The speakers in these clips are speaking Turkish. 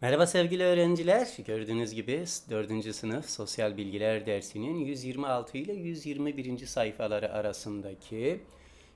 Merhaba sevgili öğrenciler. Gördüğünüz gibi 4. sınıf sosyal bilgiler dersinin 126 ile 121. sayfaları arasındaki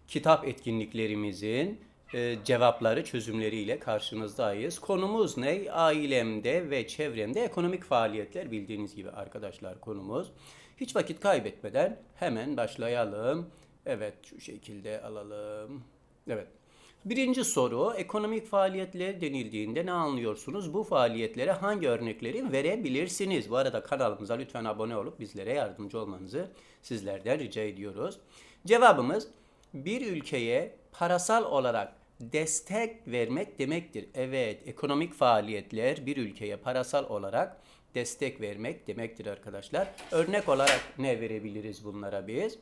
kitap etkinliklerimizin e, cevapları, çözümleriyle karşınızdayız. Konumuz ne? Ailemde ve çevremde ekonomik faaliyetler bildiğiniz gibi arkadaşlar konumuz. Hiç vakit kaybetmeden hemen başlayalım. Evet şu şekilde alalım. Evet. Birinci soru, ekonomik faaliyetler denildiğinde ne anlıyorsunuz? Bu faaliyetlere hangi örnekleri verebilirsiniz? Bu arada kanalımıza lütfen abone olup bizlere yardımcı olmanızı sizlerden rica ediyoruz. Cevabımız bir ülkeye parasal olarak destek vermek demektir. Evet, ekonomik faaliyetler bir ülkeye parasal olarak destek vermek demektir arkadaşlar. Örnek olarak ne verebiliriz bunlara biz?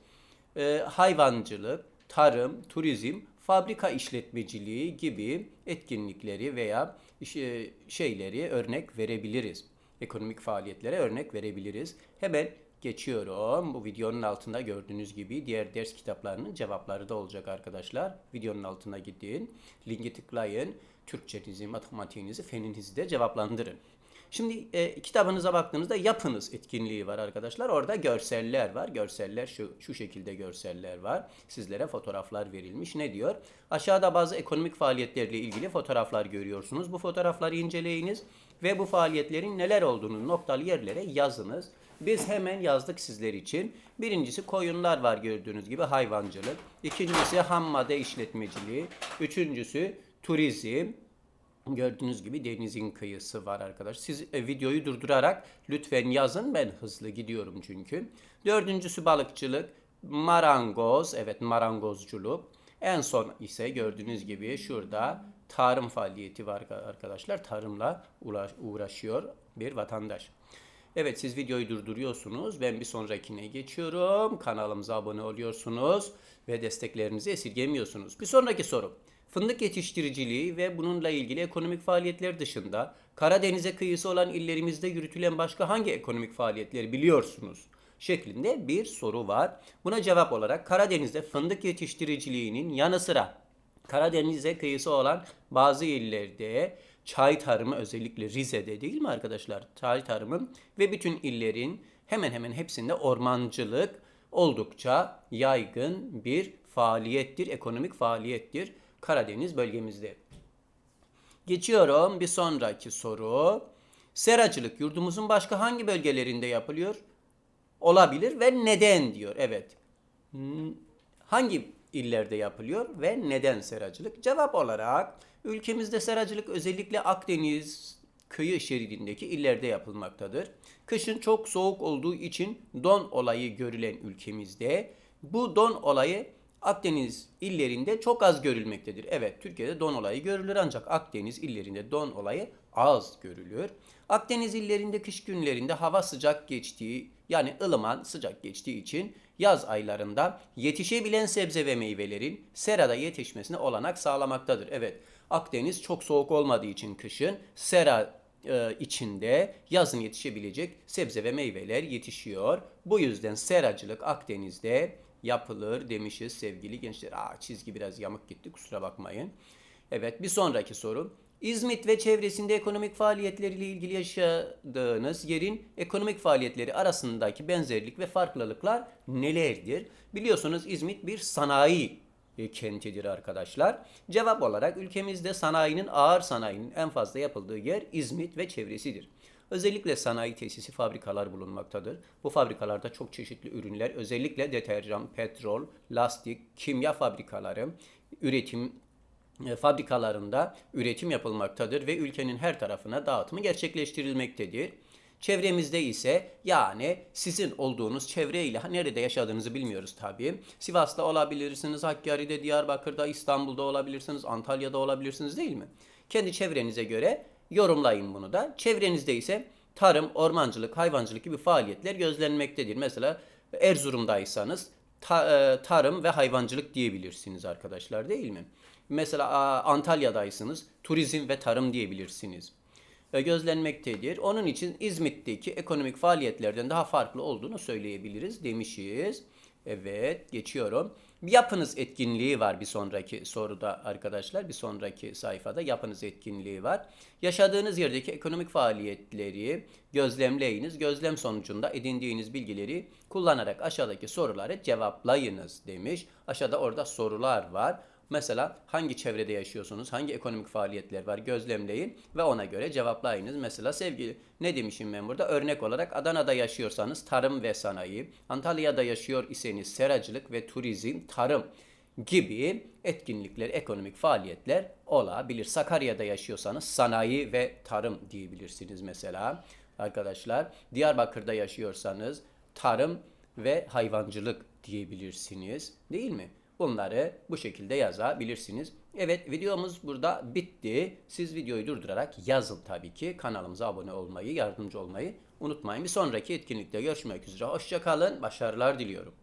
Ee, hayvancılık, tarım, turizm, fabrika işletmeciliği gibi etkinlikleri veya işe- şeyleri örnek verebiliriz. Ekonomik faaliyetlere örnek verebiliriz. Hemen geçiyorum. Bu videonun altında gördüğünüz gibi diğer ders kitaplarının cevapları da olacak arkadaşlar. Videonun altına gidin. Linki tıklayın. Türkçenizi, matematiğinizi, feninizi de cevaplandırın. Şimdi e, kitabınıza baktığınızda yapınız etkinliği var arkadaşlar. Orada görseller var. Görseller şu, şu şekilde görseller var. Sizlere fotoğraflar verilmiş. Ne diyor? Aşağıda bazı ekonomik faaliyetlerle ilgili fotoğraflar görüyorsunuz. Bu fotoğrafları inceleyiniz ve bu faaliyetlerin neler olduğunu noktalı yerlere yazınız. Biz hemen yazdık sizler için. Birincisi koyunlar var gördüğünüz gibi hayvancılık. İkincisi ham madde işletmeciliği. Üçüncüsü turizm. Gördüğünüz gibi denizin kıyısı var arkadaş. Siz e, videoyu durdurarak lütfen yazın. Ben hızlı gidiyorum çünkü. Dördüncüsü balıkçılık. Marangoz. Evet marangozculuk. En son ise gördüğünüz gibi şurada tarım faaliyeti var arkadaşlar. Tarımla uğraş- uğraşıyor bir vatandaş. Evet siz videoyu durduruyorsunuz. Ben bir sonrakine geçiyorum. Kanalımıza abone oluyorsunuz ve desteklerinizi esirgemiyorsunuz. Bir sonraki soru. Fındık yetiştiriciliği ve bununla ilgili ekonomik faaliyetler dışında Karadeniz'e kıyısı olan illerimizde yürütülen başka hangi ekonomik faaliyetleri biliyorsunuz? şeklinde bir soru var. Buna cevap olarak Karadeniz'de fındık yetiştiriciliğinin yanı sıra Karadeniz'e kıyısı olan bazı illerde çay tarımı özellikle Rize'de değil mi arkadaşlar? Çay tarımı ve bütün illerin hemen hemen hepsinde ormancılık oldukça yaygın bir faaliyettir, ekonomik faaliyettir Karadeniz bölgemizde. Geçiyorum bir sonraki soru. Seracılık yurdumuzun başka hangi bölgelerinde yapılıyor? Olabilir ve neden diyor. Evet. Hmm, Hangi illerde yapılıyor ve neden seracılık? Cevap olarak ülkemizde seracılık özellikle Akdeniz kıyı şeridindeki illerde yapılmaktadır. Kışın çok soğuk olduğu için don olayı görülen ülkemizde bu don olayı Akdeniz illerinde çok az görülmektedir. Evet Türkiye'de don olayı görülür ancak Akdeniz illerinde don olayı az görülür. Akdeniz illerinde kış günlerinde hava sıcak geçtiği yani ılıman sıcak geçtiği için yaz aylarında yetişebilen sebze ve meyvelerin serada yetişmesine olanak sağlamaktadır. Evet Akdeniz çok soğuk olmadığı için kışın sera e, içinde yazın yetişebilecek sebze ve meyveler yetişiyor. Bu yüzden seracılık Akdeniz'de yapılır demişiz sevgili gençler. Aa çizgi biraz yamuk gitti kusura bakmayın. Evet bir sonraki soru. İzmit ve çevresinde ekonomik faaliyetleriyle ilgili yaşadığınız yerin ekonomik faaliyetleri arasındaki benzerlik ve farklılıklar nelerdir? Biliyorsunuz İzmit bir sanayi e, kentidir arkadaşlar. Cevap olarak ülkemizde sanayinin ağır sanayinin en fazla yapıldığı yer İzmit ve çevresidir. Özellikle sanayi tesisi fabrikalar bulunmaktadır. Bu fabrikalarda çok çeşitli ürünler, özellikle deterjan, petrol, lastik, kimya fabrikaları, üretim e, fabrikalarında üretim yapılmaktadır ve ülkenin her tarafına dağıtımı gerçekleştirilmektedir. Çevremizde ise yani sizin olduğunuz çevreyle nerede yaşadığınızı bilmiyoruz tabii. Sivas'ta olabilirsiniz, Hakkari'de, Diyarbakır'da, İstanbul'da olabilirsiniz, Antalya'da olabilirsiniz değil mi? Kendi çevrenize göre yorumlayın bunu da. Çevrenizde ise tarım, ormancılık, hayvancılık gibi faaliyetler gözlenmektedir. Mesela Erzurum'daysanız ta- e, tarım ve hayvancılık diyebilirsiniz arkadaşlar değil mi? Mesela Antalya'daysınız turizm ve tarım diyebilirsiniz. E, gözlenmektedir. Onun için İzmit'teki ekonomik faaliyetlerden daha farklı olduğunu söyleyebiliriz demişiz. Evet geçiyorum. Yapınız etkinliği var bir sonraki soruda arkadaşlar. Bir sonraki sayfada yapınız etkinliği var. Yaşadığınız yerdeki ekonomik faaliyetleri gözlemleyiniz. Gözlem sonucunda edindiğiniz bilgileri kullanarak aşağıdaki soruları cevaplayınız demiş. Aşağıda orada sorular var. Mesela hangi çevrede yaşıyorsunuz, hangi ekonomik faaliyetler var gözlemleyin ve ona göre cevaplayınız. Mesela sevgili ne demişim ben burada? Örnek olarak Adana'da yaşıyorsanız tarım ve sanayi, Antalya'da yaşıyor iseniz seracılık ve turizm, tarım gibi etkinlikler, ekonomik faaliyetler olabilir. Sakarya'da yaşıyorsanız sanayi ve tarım diyebilirsiniz mesela arkadaşlar. Diyarbakır'da yaşıyorsanız tarım ve hayvancılık diyebilirsiniz değil mi? Bunları bu şekilde yazabilirsiniz. Evet videomuz burada bitti. Siz videoyu durdurarak yazın tabii ki. Kanalımıza abone olmayı, yardımcı olmayı unutmayın. Bir sonraki etkinlikte görüşmek üzere. Hoşçakalın. Başarılar diliyorum.